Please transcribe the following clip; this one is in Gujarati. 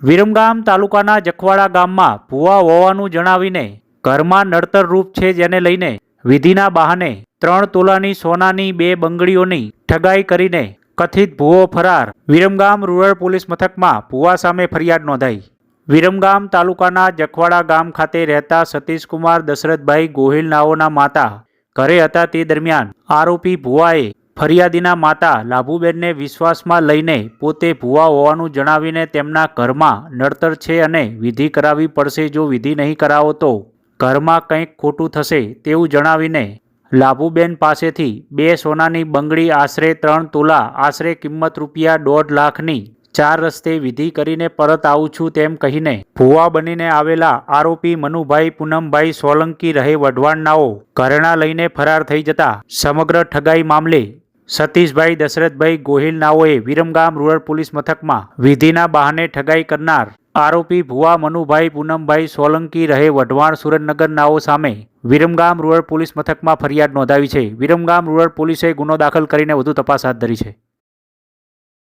વિરમગામ તાલુકાના જખવાડા ગામમાં ભૂવા હોવાનું જણાવીને ઘરમાં નડતર રૂપ છે જેને લઈને વિધિના બહાને ત્રણ તોલાની સોનાની બે બંગડીઓની ઠગાઈ કરીને કથિત ભૂવો ફરાર. વિરમગામ રૂરલ પોલીસ મથકમાં ભૂવા સામે ફરિયાદ નોંધાઈ. વિરમગામ તાલુકાના જખવાડા ગામ ખાતે રહેતા સતીશકુમાર દશરથભાઈ ગોહિલ નાઓના માતા ઘરે હતા તે દરમિયાન આરોપી ભુવાએ ફરિયાદીના માતા લાભુબેનને વિશ્વાસમાં લઈને પોતે ભુવા હોવાનું જણાવીને તેમના ઘરમાં નડતર છે અને વિધિ કરાવવી પડશે જો વિધિ નહીં કરાવો તો ઘરમાં કંઈક ખોટું થશે તેવું જણાવીને લાભુબેન પાસેથી બે સોનાની બંગડી આશરે ત્રણ તોલા, આશરે કિંમત રૂપિયા દોઢ લાખની ચાર રસ્તે વિધિ કરીને પરત આવું છું તેમ કહીને ભુવા બનીને આવેલા આરોપી મનુભાઈ પૂનમભાઈ સોલંકી રહે વઢવાણનાઓ ઘરેણા લઈને ફરાર થઈ જતા સમગ્ર ઠગાઈ મામલે સતીશભાઈ દશરથભાઈ ગોહિલ નાઓએ વિરમગામ રૂરલ પોલીસ મથકમાં વિધિના બહાને ઠગાઈ કરનાર આરોપી ભુવા મનુભાઈ પૂનમભાઈ સોલંકી રહે વઢવાણ સુરતનગર નાઓ સામે વિરમગામ રૂરલ પોલીસ મથકમાં ફરિયાદ નોંધાવી છે. વિરમગામ રૂરલ પોલીસે ગુનો દાખલ કરીને વધુ તપાસ હાથ ધરી છે.